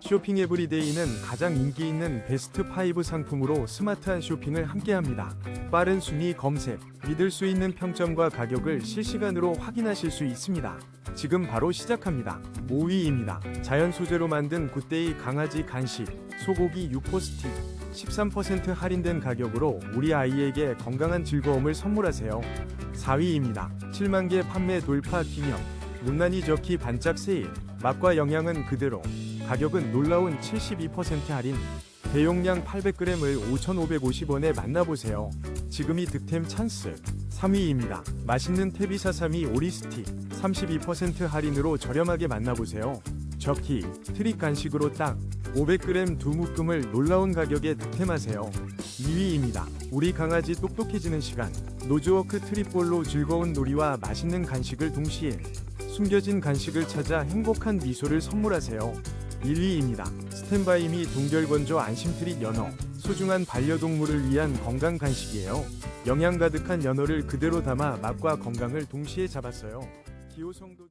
쇼핑 에브리데이는 가장 인기 있는 베스트 5 상품으로 스마트한 쇼핑을 함께합니다. 빠른 순위 검색, 믿을 수 있는 평점과 가격을 실시간으로 확인하실 수 있습니다. 지금 바로 시작합니다. 5위입니다. 자연 소재로 만든 굿데이 강아지 간식, 소고기 유포 스틱. 13% 할인된 가격으로 우리 아이에게 건강한 즐거움을 선물하세요. 4위입니다. 7만 개 판매 돌파 기념. 문난이 저키 반짝 세일. 맛과 영양은 그대로. 가격은 놀라운 72% 할인. 대용량 800g을 5,550원에 만나보세요. 지금이 득템 찬스. 3위입니다. 맛있는 테비사사미 오리스틱. 32% 할인으로 저렴하게 만나보세요. 저키, 트릭 간식으로 딱 500g 두 묶음을 놀라운 가격에 득템하세요. 2위입니다. 우리 강아지 똑똑해지는 시간. 노즈워크 트립볼로 즐거운 놀이와 맛있는 간식을 동시에 숨겨진 간식을 찾아 행복한 미소를 선물하세요. 1위입니다. 스탠바이미 동결건조 안심트릿 연어. 소중한 반려동물을 위한 건강 간식이에요. 영양 가득한 연어를 그대로 담아 맛과 건강을 동시에 잡았어요. 기호성도